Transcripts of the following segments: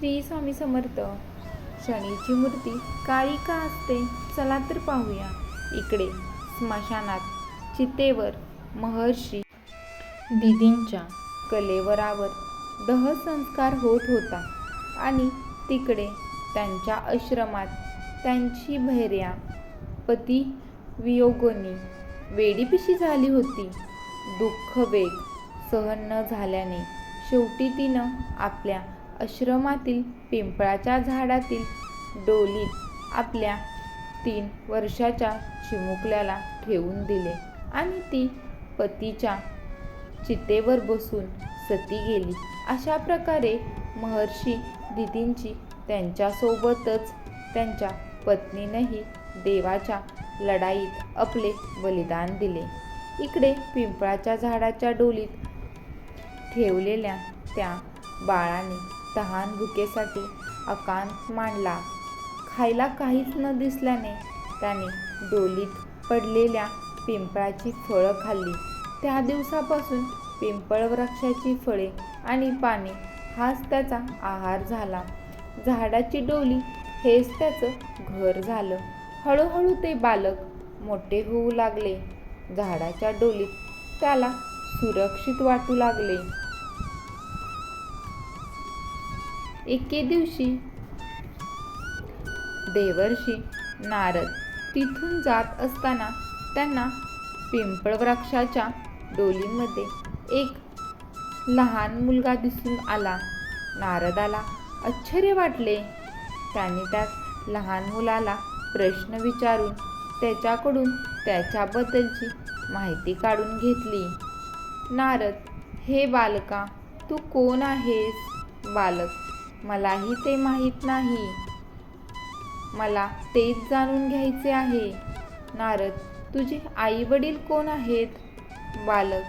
श्री स्वामी समर्थ. शनीची मूर्ती काळी का असते? चला तर पाहूया. इकडे स्मशानात चितेवर महर्षी दिदींच्या कलेवरावर दहसंस्कार होत होता आणि तिकडे त्यांच्या आश्रमात त्यांची भैर्या पती वियोगोनी वेडीपिशी झाली होती. दुःख वेग सहन न झाल्याने शेवटी तिनं आपल्या आश्रमातील पिंपळाच्या झाडातील डोलीत आपल्या तीन वर्षाच्या चिमुकल्याला ठेवून दिले आणि ती पतीच्या चितेवर बसून सती गेली. अशा प्रकारे महर्षी दिदींची त्यांच्यासोबतच त्यांच्या पत्नीनंही देवाच्या लढाईत आपले बलिदान दिले. इकडे पिंपळाच्या झाडाच्या डोलीत ठेवलेल्या त्या बाळाने तहान भुकेसाठी अकांत मांडला. खायला काहीच न दिसल्याने त्याने डोलीत पडलेल्या पिंपळाची फळं खाल्ली. त्या दिवसापासून पिंपळ वृक्षाची फळे आणि पाने हाच त्याचा आहार झाला. झाडाची डोली हेच त्याचं घर झालं. हळूहळू ते बालक मोठे होऊ लागले. झाडाच्या डोलीत त्याला सुरक्षित वाटू लागले. एके दिवशी. देवर्षी नारद तिथून जात असताना त्यांना पिंपळ वृक्षाच्या डोलीमध्ये एक लहान मुलगा दिसून आला. नारदाला आश्चर्य वाटले. त्याने त्या लहान मुलाला प्रश्न विचारून त्याच्याकडून त्याच्याबद्दलची माहिती काढून घेतली. नारद हे बालका तू कोण आहेस? बालक मलाही ते माहीत नाही. मला तेच जाणून घ्यायचे आहे. नारद तुझे आई वडील कोण आहेत? बालक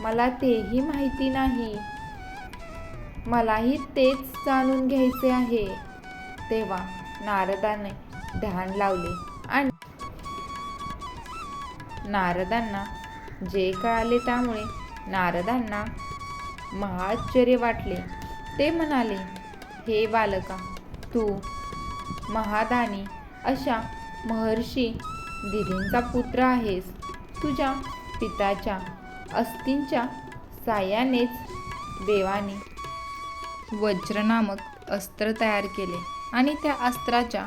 मला तेही माहिती नाही. मलाही तेच जाणून घ्यायचे आहे. तेव्हा नारदाने ध्यान लावले आणि नारदांना जे कळाले त्यामुळे नारदांना महाश्चर्य वाटले. ते म्हणाले हे बालका तू महादानी अशा महर्षी दिदींचा पुत्र आहेस. तुझ्या पिताच्या अस्थींच्या साह्यानेच देवाने वज्र नामक अस्त्र तयार केले आणि त्या अस्त्राच्या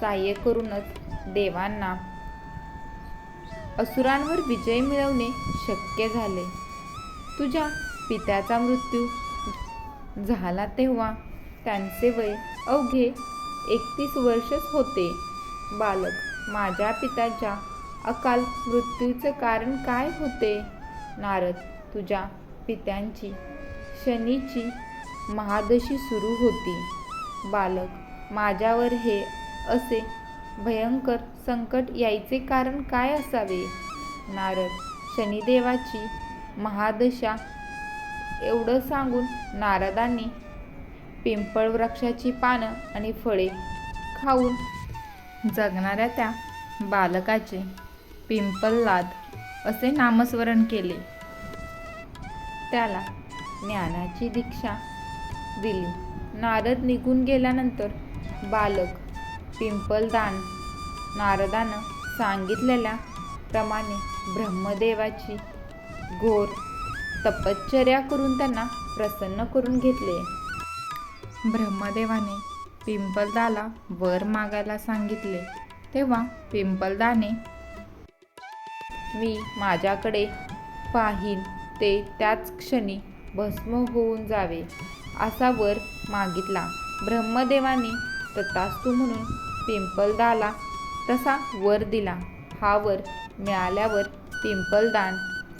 साह्य करूनच देवांना असुरांवर विजय मिळवणे शक्य झाले. तुझ्या पित्याचा मृत्यू झाला तेव्हा त्यांचे वय अवघे एकतीस वर्षच होते. बालक माझ्या पित्याच्या अकाल मृत्यूचं कारण काय होते? नारद तुझ्या पित्यांची शनीची महादशी सुरू होती. बालक माझ्यावर हे असे भयंकर संकट यायचे कारण काय असावे? नारद शनिदेवाची महादशा एवढं सांगून नारदांनी पिंपळ वृक्षाची पानं आणि फळे खाऊन जगणाऱ्या त्या बालकाचे पिंपललाद असे नामस्मरण केले. त्याला ज्ञानाची दीक्षा दिली. नारद निघून गेल्यानंतर बालक पिंपलदान नारदानं सांगितलेल्या प्रमाणे ब्रह्मदेवाची घोर तपश्चर्या करून त्यांना प्रसन्न करून घेतले. ब्रह्मदेवाने पिंपलदाला वर मागायला सांगितले. तेव्हा पिंपलदाने मी माझ्याकडे पाहीन ते त्याच क्षणी भस्म होऊन जावे असा वर मागितला. ब्रह्मदेवाने तथास्तु म्हणून पिंपलदाला तसा वर दिला. हा वर मिळाल्यावर पिंपलदान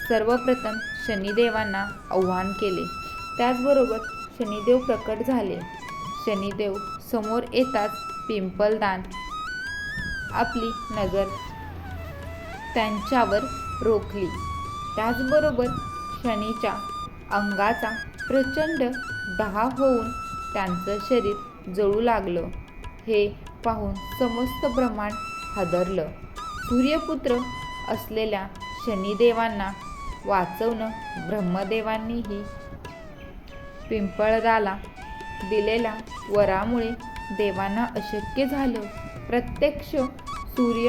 सर्वप्रथम शनिदेवांना आव्हान केले. त्याचबरोबर शनिदेव प्रकट झाले. शनिदेव समोर येताच पिंपलदान आपली नजर त्यांच्यावर रोखली. त्याचबरोबर शनीच्या अंगाचा प्रचंड दहा होऊन त्यांचं शरीर जळू लागलं. हे पाहून समस्त ब्रह्मांड हादरलं. सूर्यपुत्र असलेल्या शनिदेवांना वाचवणं ब्रह्मदेवांनीही. पिंपळदाला दिलेल्या वरामुळे देवांना अशक्य झालं. प्रत्यक्ष सूर्य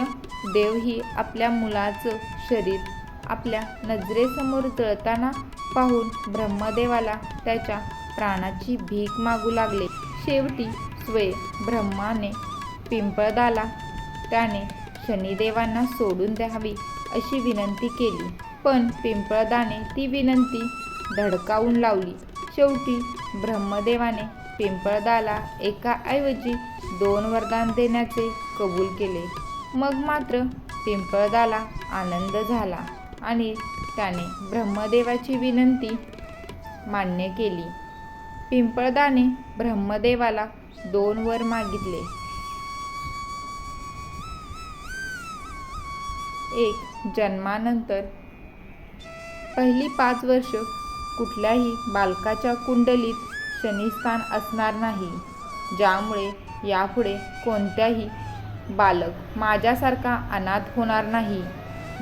देवही आपल्या मुलाचं शरीर आपल्या नजरेसमोर जळताना पाहून ब्रह्मदेवाला त्याच्या प्राणाची भीक मागू लागले. शेवटी स्वय ब्रह्माने पिंपळदाला त्याने शनिदेवांना सोडून द्यावी अशी विनंती केली. पण पिंपळदाने ती विनंती धडकावून लावली. शेवटी ब्रह्मदेवाने पिंपळदाला एकाऐवजी दोन वरदान देण्याचे कबूल केले. मग मात्र पिंपळदाला आनंद झाला आणि त्याने ब्रह्मदेवाची विनंती मान्य केली. पिंपळदाने ब्रह्मदेवाला दोन वर मागितले. एक जन्मानंतर पहिली पाच वर्ष कुठल्याही बालकाच्या कुंडलीत शनिस्थान असणार नाही. ज्यामुळे यापुढे कोणत्याही बालक माझ्यासारखा अनाथ होणार नाही.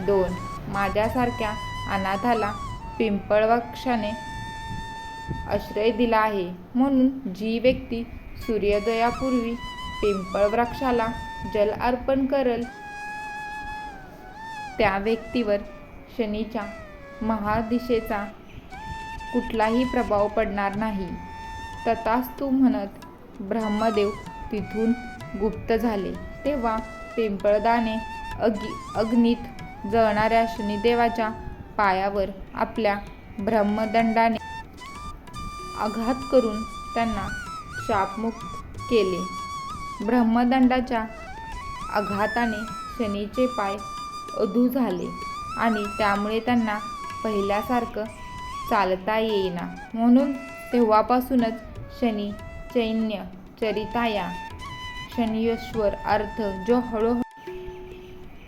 दोन माझ्यासारख्या अनाथाला पिंपळवक्षाने आश्रय दिला आहे. म्हणून जी व्यक्ती सूर्योदयापूर्वी पिंपळवृक्षाला जल अर्पण करल त्या व्यक्तीवर शनीच्या महादिशेचा कुठलाही प्रभाव पडणार नाही. तथास्तु म्हणत ब्रह्मदेव तिथून गुप्त झाले. तेव्हा पिंपळदाने अगि अग्नीत जळणाऱ्या शनिदेवाच्या पायावर आपल्या ब्रह्मदंडाने आघात करून त्यांना शापमुक्त केले. ब्रह्मदंडाच्या आघाताने शनीचे पाय अधू झाले आणि त्यामुळे त्यांना पहिल्यासारखं चालता येईना. म्हणून तेव्हापासूनच शनी चैन्य चरिताया शनिश्वर अर्थ जो हळूहळू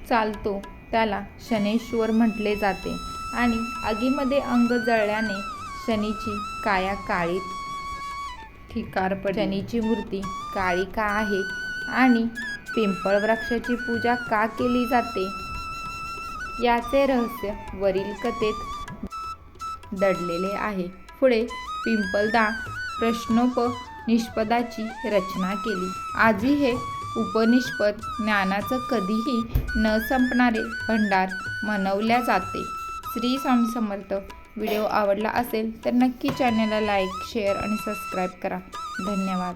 चालतो त्याला शनेश्वर म्हटले जाते. आणि आगीमध्ये अंग जळल्याने शनीची काया काळी ठिकार पडली. शनीची मूर्ती काळी का आहे? आणि पिंपळ वृक्षाची पूजा का केली जाते? याचे रहस्य वरील कथेत दडलेले आहे. पुढे पिंपलदा प्रश्नोपनिष्पदाची रचना केली. आजही हे उपनिष्पद ज्ञानाचं कधीही न संपणारे भंडार म्हणवल्या जाते. श्री स्वामी समर्थ व्हिडिओ आवडला असेल तर नक्की चॅनलला लाईक शेअर आणि सबस्क्राईब करा. धन्यवाद.